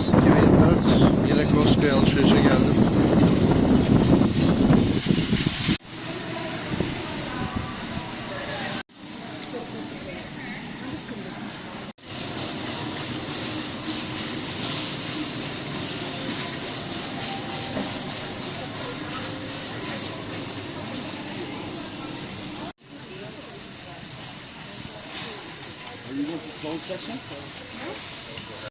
Mayıs 2024 yine Costco'ya alışverişe geldim. Are you going to closed section?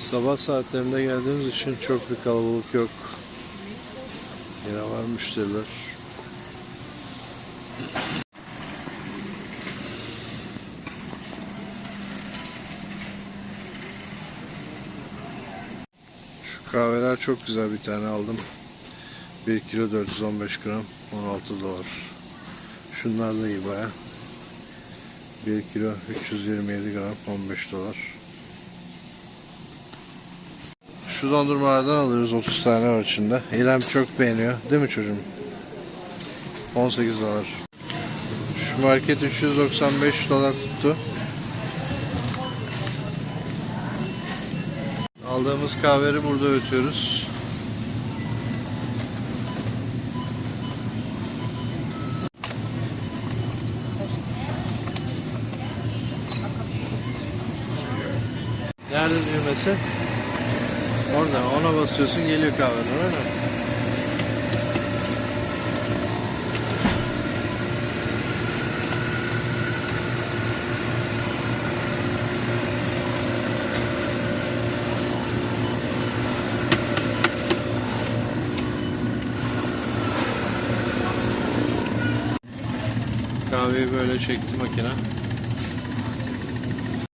Sabah saatlerinde geldiğimiz için çok bir kalabalık yok. Yine var müşteriler. Şu kahveler çok güzel bir tane aldım. 1 kilo 415 gram 16 dolar. Şunlar da iyi baya. 1 kilo 327 gram 15 dolar. Şu dondurmalardan alıyoruz 30 tane var içinde. İrem çok beğeniyor. Değil mi çocuğum? 18 dolar. Şu market 395 dolar tuttu. Aldığımız kahveri burada ötüyoruz. Nerede düğmesi? Orada ona basıyorsun geliyor kahveler öyle mi? Kahveyi böyle çekti makine.